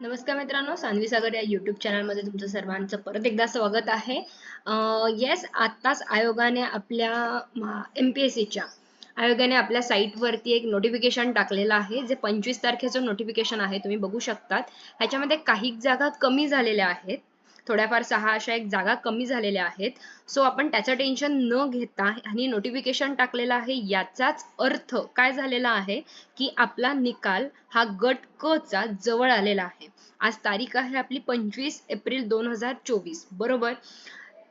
नमस्कार मित्रांनो सानवी सागर या युट्यूब चॅनलमध्ये तुमचं सर्वांचं परत एकदा स्वागत आहे. येस आत्ताच आयोगाने आपल्या एम पी एस सीच्या आयोगाने आपल्या साईटवरती एक नोटिफिकेशन टाकलेलं आहे जे पंचवीस तारखेचं नोटिफिकेशन आहे तुम्ही बघू शकतात. ह्याच्यामध्ये काही जागा कमी झालेल्या आहेत. थोड्याफार सहा अशा एक जागा कमी झालेल्या आहेत. सो आपण त्याचं टेन्शन न घेता आणि नोटिफिकेशन टाकलेलं आहे. याचाच अर्थ काय झालेला आहे की आपला निकाल हा गट क चा जवळ आलेला आहे. आज तारीख आहे आपली पंचवीस एप्रिल दोन हजार चोवीस. बरोबर?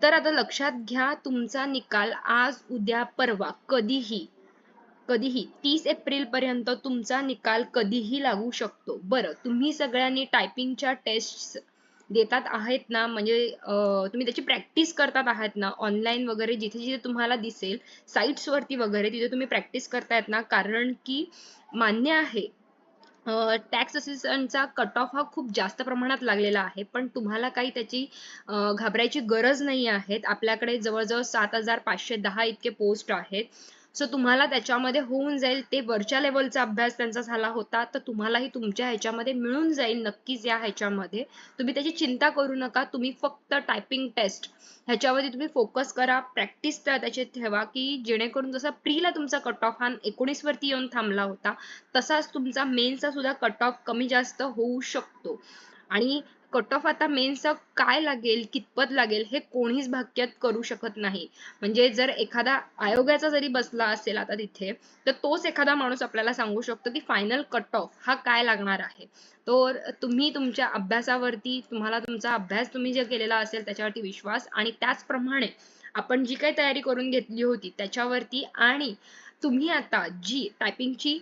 तर आता लक्षात घ्या तुमचा निकाल आज उद्या परवा कधीही कधीही तीस एप्रिल पर्यंत तुमचा निकाल कधीही लागू शकतो. बरं तुम्ही सगळ्यांनी टायपिंगच्या टेस्ट देतात आहेत ना म्हणजे तुम्ही त्याची प्रॅक्टिस करतात आहात ना ऑनलाईन वगैरे जिथे जिथे तुम्हाला दिसेल साईट्स वरती वगैरे तिथे तुम्ही प्रॅक्टिस करतायत ना कारण की मान्य आहे टॅक्स असिस्टंटचा कट ऑफ हा खूप जास्त प्रमाणात लागलेला आहे पण तुम्हाला काही त्याची घाबरायची गरज नाही आहे आपल्याकडे जवळजवळ सात हजार पाचशे दहा इतके पोस्ट आहेत. सो तुम्हाला त्याच्यामध्ये होऊन जाईल. ते वरच्या लेवलचा अभ्यास त्यांचा झाला होता. तर तुम्हालाही तुमच्या ह्याच्यामध्ये मिळून जाईल नक्कीच या ह्याच्यामध्ये. तुम्ही त्याची चिंता करू नका. तुम्ही फक्त टायपिंग टेस्ट ह्याच्यावरती तुम्ही फोकस करा. प्रॅक्टिस त्याची ठेवा की जेणेकरून जसा प्रीला तुमचा कट ऑफ हा एकोणीस वरती येऊन थांबला होता तसाच तुमचा मेनचा सुद्धा कट ऑफ कमी जास्त होऊ शकतो. आणि कट ऑफ आता मेन्सचा काय लागेल कितपत लागेल हे कोणीच भाक्यात करू शकत नाही. म्हणजे जर एखादा आयोगाचा जरी बसला असेल आता तिथे तर तोच एखादा माणूस आपल्याला सांगू शकतो की फायनल कट ऑफ हा काय लागणार आहे. तर तुम्ही तुमच्या अभ्यासावरती तुम्हाला तुमचा अभ्यास तुम्ही जे केलेला असेल त्याच्यावरती विश्वास आणि त्याचप्रमाणे आपण जी काही तयारी करून घेतली होती त्याच्यावरती आणि तुम्ही आता जी टायपिंगची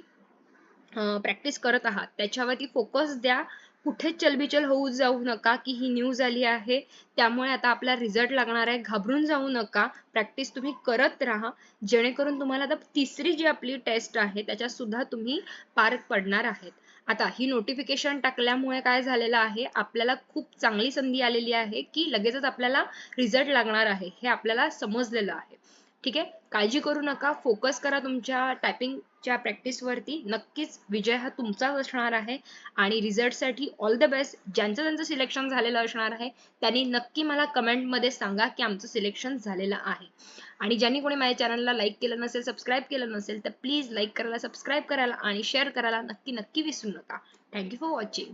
प्रॅक्टिस करत आहात त्याच्यावरती फोकस द्या कुठेच चलबिचल होऊ जाऊ नका की ही न्यूज आली आहे त्यामुळे आता आपला रिझल्ट लागणार आहे. घाबरून जाऊ नका. प्रॅक्टिस तुम्ही करत राहा. जेणेकरून तुम्हाला आता तिसरी जी आपली टेस्ट आहे त्याच्यात सुद्धा तुम्ही पार पडणार आहेत. आता ही नोटिफिकेशन टाकल्यामुळे काय झालेलं आहे आपल्याला खूप चांगली संधी आलेली आहे की लगेचच आपल्याला रिझल्ट लागणार आहे हे आपल्याला समजलेलं आहे. ठीक आहे? काळजी करू नका. फोकस करा तुमच्या टायपिंगच्या प्रॅक्टिस वरती. नक्कीच विजय हा तुमचाच असणार आहे. आणि रिझल्टसाठी ऑल द बेस्ट ज्यांचं त्यांचं सिलेक्शन झालेलं असणार आहे त्यांनी नक्की मला कमेंटमध्ये सांगा की आमचं सिलेक्शन झालेलं आहे. आणि ज्यांनी कोणी माझ्या चॅनलला लाईक केलं नसेल सबस्क्राईब केलं नसेल तर प्लीज लाईक करायला सबस्क्राईब करायला आणि शेअर करायला नक्की नक्की विसरू नका. Thank you for watching